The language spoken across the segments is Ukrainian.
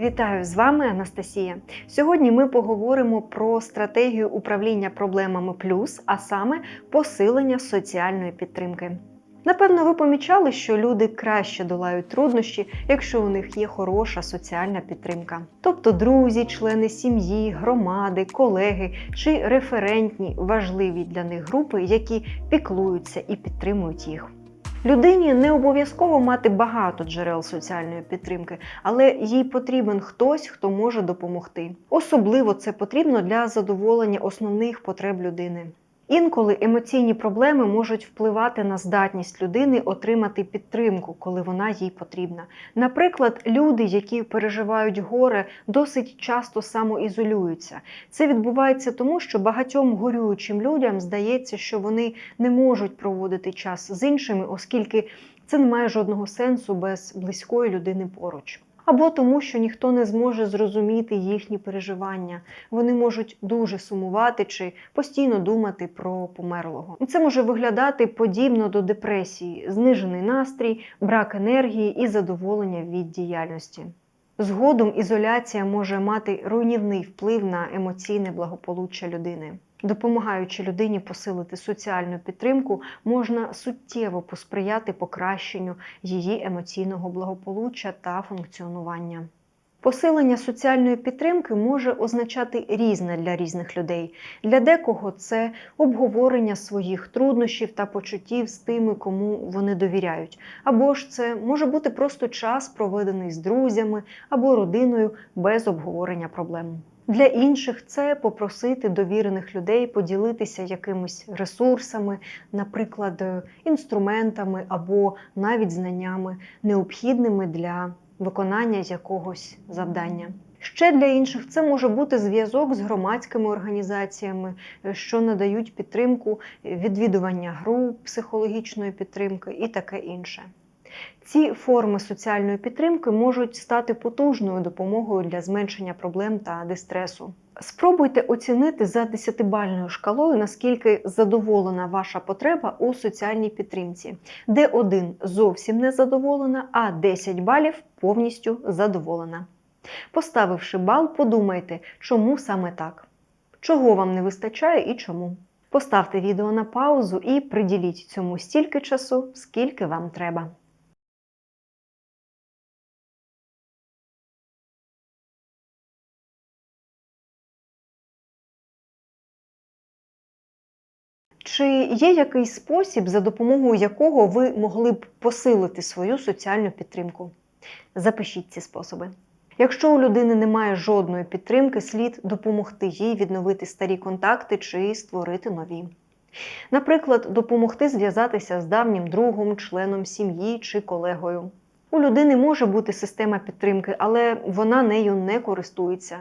Вітаю з вами Анастасія. Сьогодні ми поговоримо про стратегію управління проблемами плюс, а саме посилення соціальної підтримки. Напевно, ви помічали, що люди краще долають труднощі, якщо у них є хороша соціальна підтримка. Тобто друзі, члени сім'ї, громади, колеги чи референтні важливі для них групи, які піклуються і підтримують їх. Людині не обов'язково мати багато джерел соціальної підтримки, але їй потрібен хтось, хто може допомогти. Особливо це потрібно для задоволення основних потреб людини. Інколи емоційні проблеми можуть впливати на здатність людини отримати підтримку, коли вона їй потрібна. Наприклад, люди, які переживають горе, досить часто самоізолюються. Це відбувається тому, що багатьом горюючим людям здається, що вони не можуть проводити час з іншими, оскільки це не має жодного сенсу без близької людини поруч або тому, що ніхто не зможе зрозуміти їхні переживання. Вони можуть дуже сумувати чи постійно думати про померлого. І Це може виглядати подібно до депресії, знижений настрій, брак енергії і задоволення від діяльності. Згодом ізоляція може мати руйнівний вплив на емоційне благополуччя людини. Допомагаючи людині посилити соціальну підтримку, можна суттєво посприяти покращенню її емоційного благополуччя та функціонування. Посилення соціальної підтримки може означати різне для різних людей. Для декого це обговорення своїх труднощів та почуттів з тими, кому вони довіряють. Або ж це може бути просто час, проведений з друзями або родиною без обговорення проблем. Для інших це попросити довірених людей поділитися якимись ресурсами, наприклад, інструментами або навіть знаннями, необхідними для виконання якогось завдання. Ще для інших це може бути зв'язок з громадськими організаціями, що надають підтримку, відвідування груп, психологічної підтримки і таке інше. Ці форми соціальної підтримки можуть стати потужною допомогою для зменшення проблем та дистресу. Спробуйте оцінити за десятибальною шкалою, наскільки задоволена ваша потреба у соціальній підтримці, де один зовсім не задоволена, а 10 балів повністю задоволена. Поставивши бал, подумайте, чому саме так, чого вам не вистачає і чому. Поставте відео на паузу і приділіть цьому стільки часу, скільки вам треба. Чи є якийсь спосіб, за допомогою якого ви могли б посилити свою соціальну підтримку? Запишіть ці способи. Якщо у людини немає жодної підтримки, слід допомогти їй відновити старі контакти чи створити нові. Наприклад, допомогти зв'язатися з давнім другом, членом сім'ї чи колегою. У людини може бути система підтримки, але вона нею не користується.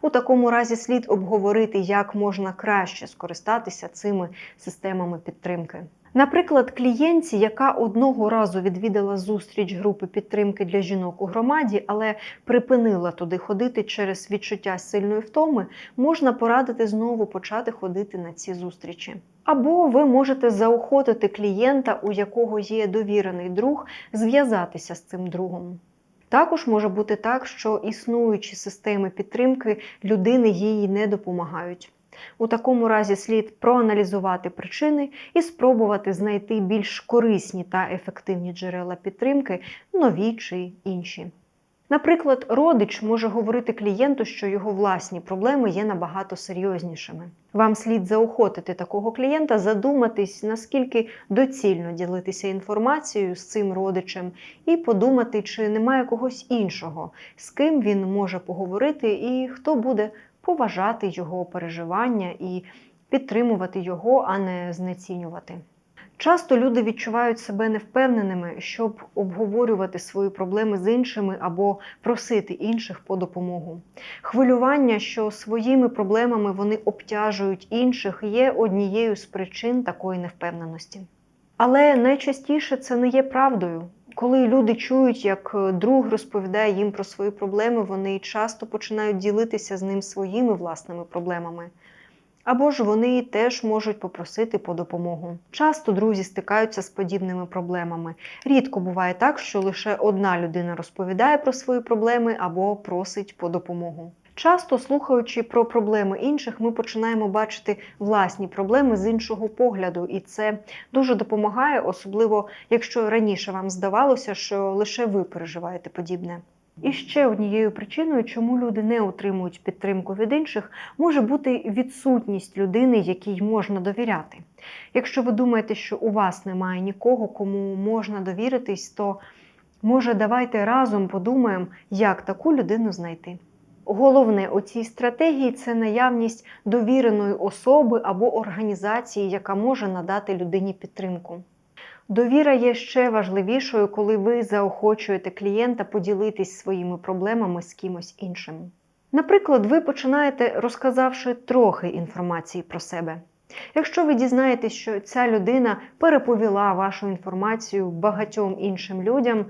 У такому разі слід обговорити, як можна краще скористатися цими системами підтримки. Наприклад, клієнтці, яка одного разу відвідала зустріч групи підтримки для жінок у громаді, але припинила туди ходити через відчуття сильної втоми, можна порадити знову почати ходити на ці зустрічі. Або ви можете заохотити клієнта, у якого є довірений друг, зв'язатися з цим другом. Також може бути так, що існуючі системи підтримки людини їй не допомагають. У такому разі слід проаналізувати причини і спробувати знайти більш корисні та ефективні джерела підтримки, нові чи інші. Наприклад, родич може говорити клієнту, що його власні проблеми є набагато серйознішими. Вам слід заохотити такого клієнта, задуматись, наскільки доцільно ділитися інформацією з цим родичем, і подумати, чи немає когось іншого, з ким він може поговорити, і хто буде поважати його переживання і підтримувати його, а не знецінювати. Часто люди відчувають себе невпевненими, щоб обговорювати свої проблеми з іншими або просити інших по допомогу. Хвилювання, що своїми проблемами вони обтяжують інших, є однією з причин такої невпевненості. Але найчастіше це не є правдою. Коли люди чують, як друг розповідає їм про свої проблеми, вони часто починають ділитися з ним своїми власними проблемами. Або ж вони теж можуть попросити по допомогу. Часто друзі стикаються з подібними проблемами. Рідко буває так, що лише одна людина розповідає про свої проблеми або просить по допомогу. Часто, слухаючи про проблеми інших, ми починаємо бачити власні проблеми з іншого погляду, і це дуже допомагає, особливо якщо раніше вам здавалося, що лише ви переживаєте подібне. І ще однією причиною, чому люди не отримують підтримку від інших, може бути відсутність людини, якій можна довіряти. Якщо ви думаєте, що у вас немає нікого, кому можна довіритись, то може давайте разом подумаємо, як таку людину знайти. Головне у цій стратегії це наявність довіреної особи або організації, яка може надати людині підтримку. Довіра є ще важливішою, коли ви заохочуєте клієнта поділитись своїми проблемами з кимось іншим. Наприклад, ви починаєте розказавши трохи інформації про себе. Якщо ви дізнаєтесь, що ця людина переповіла вашу інформацію багатьом іншим людям,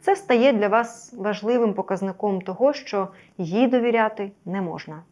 це стає для вас важливим показником того, що їй довіряти не можна.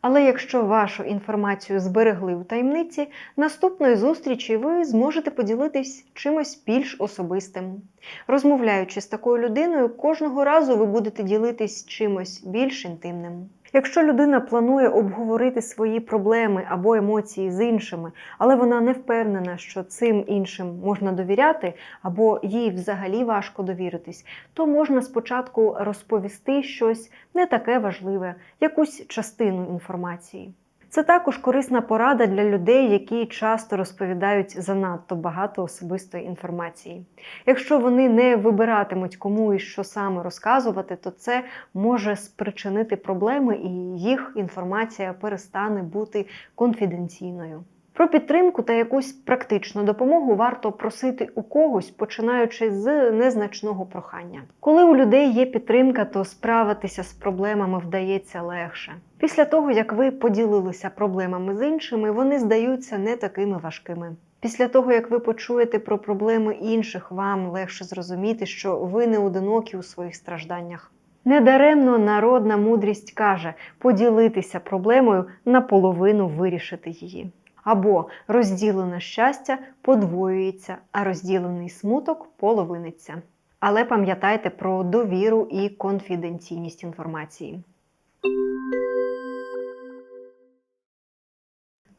Але якщо вашу інформацію зберегли у таємниці, наступної зустрічі ви зможете поділитись чимось більш особистим. Розмовляючи з такою людиною, кожного разу ви будете ділитись чимось більш інтимним. Якщо людина планує обговорити свої проблеми або емоції з іншими, але вона не впевнена, що цим іншим можна довіряти, або їй взагалі важко довіритись, то можна спочатку розповісти щось не таке важливе, якусь частину інформації. Це також корисна порада для людей, які часто розповідають занадто багато особистої інформації. Якщо вони не вибиратимуть кому і що саме розказувати, то це може спричинити проблеми, і їх інформація перестане бути конфіденційною. Про підтримку та якусь практичну допомогу варто просити у когось, починаючи з незначного прохання. Коли у людей є підтримка, то справитися з проблемами вдається легше. Після того, як ви поділилися проблемами з іншими, вони здаються не такими важкими. Після того, як ви почуєте про проблеми інших, вам легше зрозуміти, що ви не одинокі у своїх стражданнях. Недаремно народна мудрість каже поділитися проблемою наполовину вирішити її. Або розділене щастя подвоюється, а розділений смуток половиниться. Але пам'ятайте про довіру і конфіденційність інформації.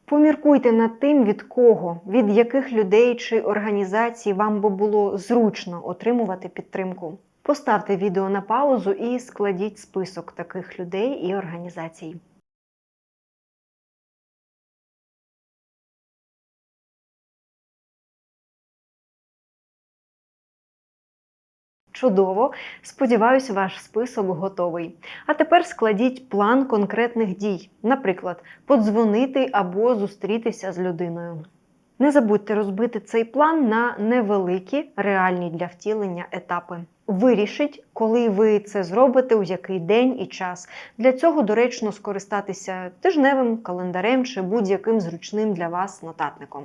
Поміркуйте над тим, від кого, від яких людей чи організацій вам би було зручно отримувати підтримку. Поставте відео на паузу і складіть список таких людей і організацій. Чудово! Сподіваюся, ваш список готовий. А тепер складіть план конкретних дій, наприклад, подзвонити або зустрітися з людиною. Не забудьте розбити цей план на невеликі, реальні для втілення етапи. Вирішіть, коли ви це зробите, у який день і час. Для цього доречно скористатися тижневим календарем чи будь-яким зручним для вас нотатником.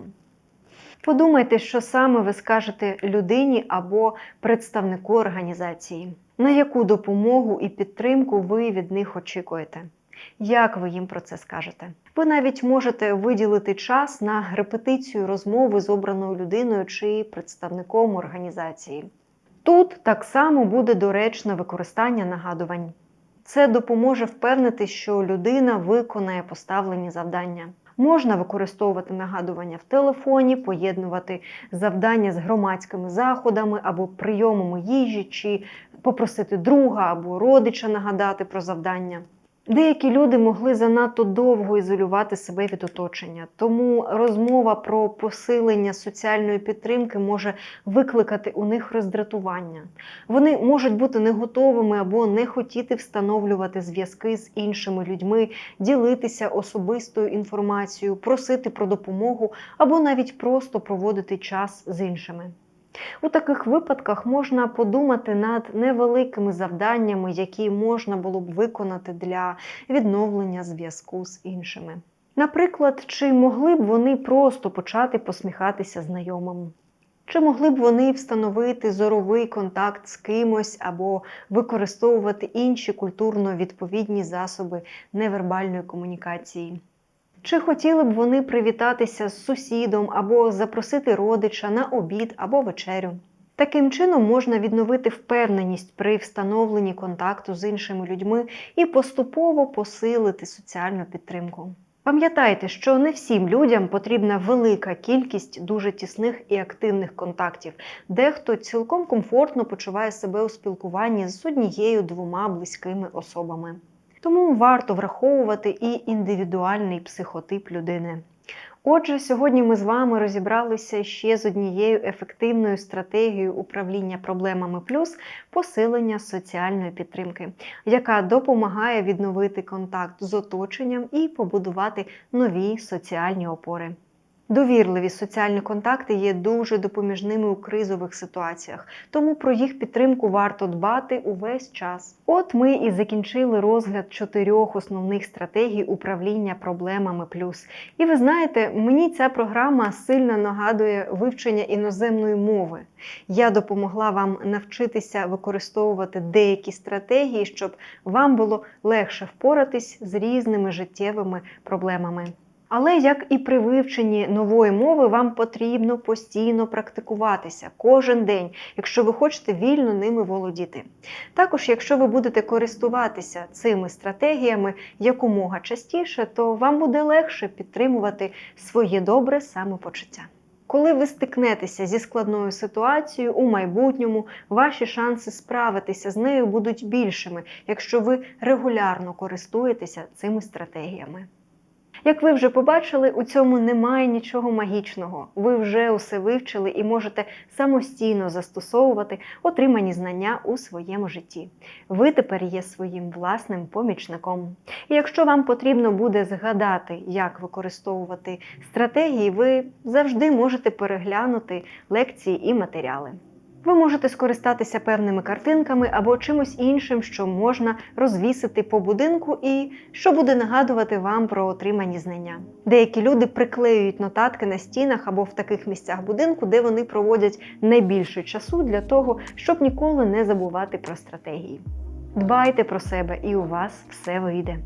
Подумайте, що саме ви скажете людині або представнику організації, на яку допомогу і підтримку ви від них очікуєте. Як ви їм про це скажете? Ви навіть можете виділити час на репетицію розмови з обраною людиною чи представником організації. Тут так само буде доречне використання нагадувань. Це допоможе впевнити, що людина виконає поставлені завдання. Можна використовувати нагадування в телефоні, поєднувати завдання з громадськими заходами або прийомами їжі, чи попросити друга або родича нагадати про завдання. Деякі люди могли занадто довго ізолювати себе від оточення, тому розмова про посилення соціальної підтримки може викликати у них роздратування. Вони можуть бути не готовими або не хотіти встановлювати зв'язки з іншими людьми, ділитися особистою інформацією, просити про допомогу або навіть просто проводити час з іншими. У таких випадках можна подумати над невеликими завданнями, які можна було б виконати для відновлення зв'язку з іншими. Наприклад, чи могли б вони просто почати посміхатися знайомим? Чи могли б вони встановити зоровий контакт з кимось або використовувати інші культурно відповідні засоби невербальної комунікації? Чи хотіли б вони привітатися з сусідом або запросити родича на обід або вечерю? Таким чином можна відновити впевненість при встановленні контакту з іншими людьми і поступово посилити соціальну підтримку. Пам'ятайте, що не всім людям потрібна велика кількість дуже тісних і активних контактів. Дехто цілком комфортно почуває себе у спілкуванні з однією-двома близькими особами. Тому варто враховувати і індивідуальний психотип людини. Отже, сьогодні ми з вами розібралися ще з однією ефективною стратегією управління проблемами плюс посилення соціальної підтримки, яка допомагає відновити контакт з оточенням і побудувати нові соціальні опори. Довірливі соціальні контакти є дуже допоміжними у кризових ситуаціях, тому про їх підтримку варто дбати увесь час. От ми і закінчили розгляд чотирьох основних стратегій управління проблемами плюс. І ви знаєте, мені ця програма сильно нагадує вивчення іноземної мови. Я допомогла вам навчитися використовувати деякі стратегії, щоб вам було легше впоратись з різними життєвими проблемами. Але як і при вивченні нової мови, вам потрібно постійно практикуватися кожен день, якщо ви хочете вільно ними володіти. Також, якщо ви будете користуватися цими стратегіями якомога частіше, то вам буде легше підтримувати своє добре самопочуття. Коли ви стикнетеся зі складною ситуацією у майбутньому, ваші шанси справитися з нею будуть більшими, якщо ви регулярно користуєтеся цими стратегіями. Як ви вже побачили, у цьому немає нічого магічного. Ви вже усе вивчили і можете самостійно застосовувати отримані знання у своєму житті. Ви тепер є своїм власним помічником. І якщо вам потрібно буде згадати, як використовувати стратегії, ви завжди можете переглянути лекції і матеріали. Ви можете скористатися певними картинками або чимось іншим, що можна розвісити по будинку, і що буде нагадувати вам про отримані знання. Деякі люди приклеюють нотатки на стінах або в таких місцях будинку, де вони проводять найбільше часу для того, щоб ніколи не забувати про стратегії. Дбайте про себе, і у вас все вийде.